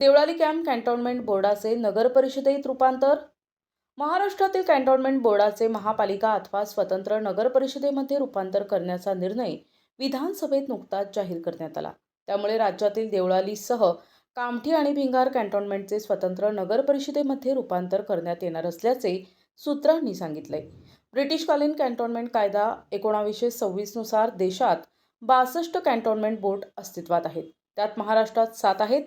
Deolali camp cantonment बोर्डाचे नगरपरिषदेत रूपांतर. महाराष्ट्रातील कॅन्टोन्मेंट बोर्डाचे महापालिका अथवा स्वतंत्र नगरपरिषदेमध्ये रूपांतर करण्याचा निर्णय विधानसभेत नुकताच जाहीर करण्यात आला. त्यामुळे राज्यातील देवळालीसह कामठी आणि भिंगार कॅन्टोन्मेंटचे स्वतंत्र नगरपरिषदेमध्ये रूपांतर करण्यात येणार असल्याचे सूत्रांनी सांगितले. ब्रिटिशकालीन कॅन्टोन्मेंट कायदा एकोणावीसशे सव्वीसनुसार देशात बासष्ट कॅन्टोन्मेंट बोर्ड अस्तित्वात आहेत. त्यात महाराष्ट्रात सात आहेत.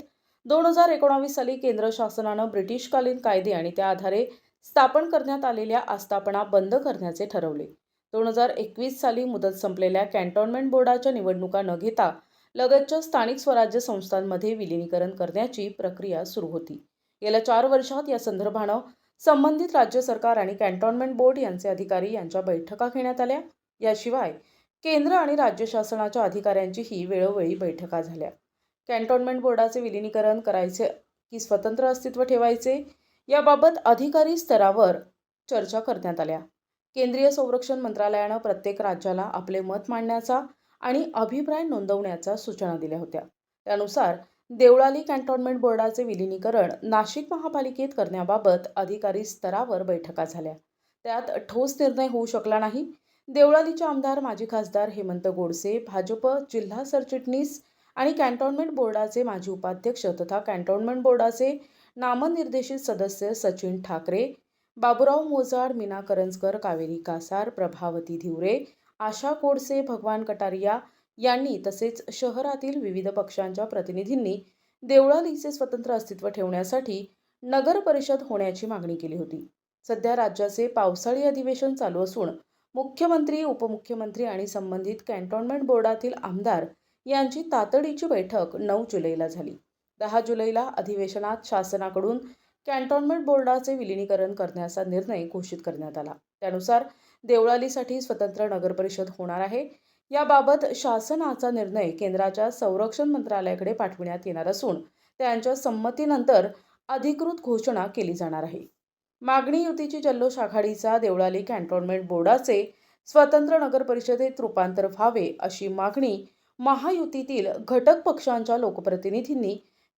दोन हजार एकोणावीस साली केंद्र शासनानं ब्रिटिशकालीन कायदे आणि त्या आधारे स्थापन करण्यात आलेल्या आस्थापना बंद करण्याचे ठरवले. दोन हजार एकवीस साली मुदत संपलेल्या कॅन्टोन्मेंट बोर्डाच्या निवडणुका न घेता लगतच्या स्थानिक स्वराज्य संस्थांमध्ये विलिनीकरण करण्याची प्रक्रिया सुरू होती. गेल्या चार वर्षात या संदर्भानं संबंधित राज्य सरकार आणि कॅन्टोन्मेंट बोर्ड यांचे अधिकारी यांच्या बैठका घेण्यात आल्या. याशिवाय केंद्र आणि राज्य शासनाच्या अधिकाऱ्यांचीही वेळोवेळी बैठका झाल्या. कॅन्टोन्मेंट बोर्डाचे विलिनीकरण करायचे की स्वतंत्र अस्तित्व ठेवायचे याबाबत अधिकारी स्तरावर चर्चा करण्यात आल्या. केंद्रीय संरक्षण मंत्रालयानं प्रत्येक राज्याला आपले मत मांडण्याचा आणि अभिप्राय नोंदवण्याच्या सूचना दिल्या होत्या. त्यानुसार देवळाली कॅन्टोन्मेंट बोर्डाचे विलिनीकरण नाशिक महापालिकेत करण्याबाबत अधिकारी स्तरावर बैठका झाल्या. त्यात ठोस निर्णय होऊ शकला नाही. देवळालीचे आमदार माजी खासदार हेमंत गोडसे भाजप जिल्हा सरचिटणीस आणि कॅन्टोन्मेंट बोर्डाचे माजी उपाध्यक्ष तथा कॅन्टोन्मेंट बोर्डाचे नामनिर्देशित सदस्य सचिन ठाकरे बाबुराव मोजाड मीना करंजकर कावेरी कासार प्रभावती धिवरे आशा कोडसे भगवान कटारिया यांनी तसेच शहरातील विविध पक्षांच्या प्रतिनिधींनी देवळालीचे स्वतंत्र अस्तित्व ठेवण्यासाठी नगर परिषद होण्याची मागणी केली होती. सध्या राज्याचे पावसाळी अधिवेशन चालू असून मुख्यमंत्री उपमुख्यमंत्री आणि संबंधित कॅन्टोन्मेंट बोर्डातील आमदार यांची तातडीची बैठक नऊ जुलैला झाली. दहा जुलैला अधिवेशनात शासनाकडून कॅन्टोन्मेंट बोर्डाचे विलिनीकरण करण्याचा निर्णय घोषित करण्यात आला. त्यानुसार देवळालीसाठी स्वतंत्र नगरपरिषद होणार आहे. याबाबत शासनाचा निर्णय केंद्राच्या संरक्षण मंत्रालयाकडे पाठविण्यात येणार असून त्यांच्या संमतीनंतर अधिकृत घोषणा केली जाणार आहे. मागणी युतीची जल्लोष आघाडीचा देवळाली कॅन्टोन्मेंट बोर्डाचे स्वतंत्र नगर परिषदेत रूपांतर व्हावे अशी मागणी महायुतीतील घटक पक्षांच्या लोकप्रतिनिधींनी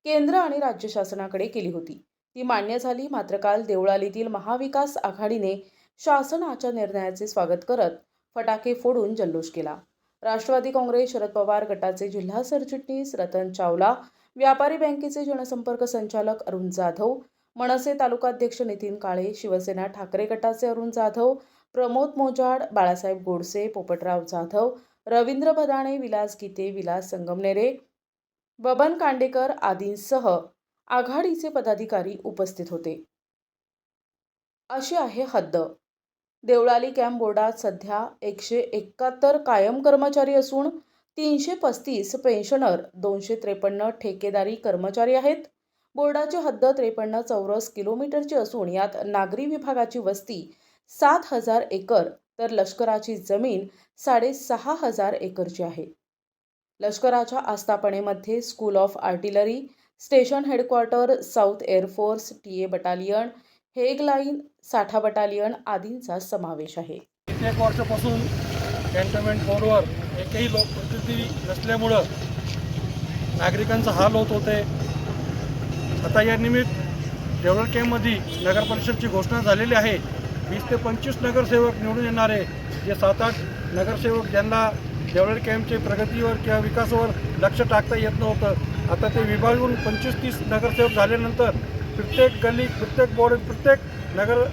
केंद्र आणि राज्य शासनाकडे केली होती. ती मान्य झाली मात्र काल देवळालीतील महाविकास आघाडीने शासनाच्या निर्णयाचे स्वागत करत फटाके फोडून जल्लोष केला. राष्ट्रवादी काँग्रेस शरद पवार गटाचे जिल्हा सरचिटणीस रतन चावला व्यापारी बँकेचे जनसंपर्क संचालक अरुण जाधव मनसे तालुकाध्यक्ष नितीन काळे शिवसेना ठाकरे गटाचे अरुण जाधव प्रमोद मोजाड बाळासाहेब गोडसे पोपटराव जाधव रवींद्र भदाणे विलास गीते विलास संगमनेरे बबन कांडेकर आदींसह आघाडीचे पदाधिकारी उपस्थित होते. अशी आहे हद्द. देवळाली कॅम्प बोर्डात सध्या एकशे एकाहत्तर कायम कर्मचारी असून तीनशे पस्तीस पेन्शनर दोनशे त्रेपन्न ठेकेदारी कर्मचारी आहेत. बोर्डाची हद्द त्रेपन्न चौरस किलोमीटरची असून यात नागरी विभागाची वस्ती सात हजार एकर तर लष्कराची जमीन साडेसहा हजार एकरची आहे. लष्कराच्या आस्थापनेमध्ये school of artillery station headquarter south air force T A battalion Hague line साठा बटालियन आदींचा समावेश आहे. कित्येक वर्षापासून कॅन्टोन्मेंट बोर्डवर एकही लोकप्रतिनिधी नसल्यामुळं नागरिकांचा हाल होत होते. आता या निमित्त डेव्हलप कॅम्पमध्ये नगर परिषदची घोषणा झालेली आहे. वीस ते पंचवीस नगरसेवक निवडून येणारे जे सात आठ नगरसेवक ज्यांना डेव्हलप कॅम्पचे प्रगतीवर किंवा विकासावर लक्ष टाकता येत नव्हतं आता ते विभागून पंचवीस तीस नगरसेवक झाल्यानंतर प्रत्येक गल्ली प्रत्येक बोर्ड प्रत्येक नगर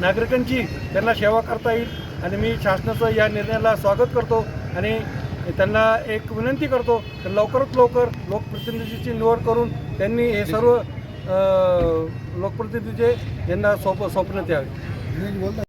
नागरिकांची त्यांना सेवा करता येईल. आणि मी शासनाचं या निर्णयाला स्वागत करतो आणि त्यांना एक विनंती करतो की लवकरात लवकर लोकप्रतिनिधीची निवड करून त्यांनी हे सर्व लोकप्रतिनिधी जे यांना सोप सोपण्यात यावे.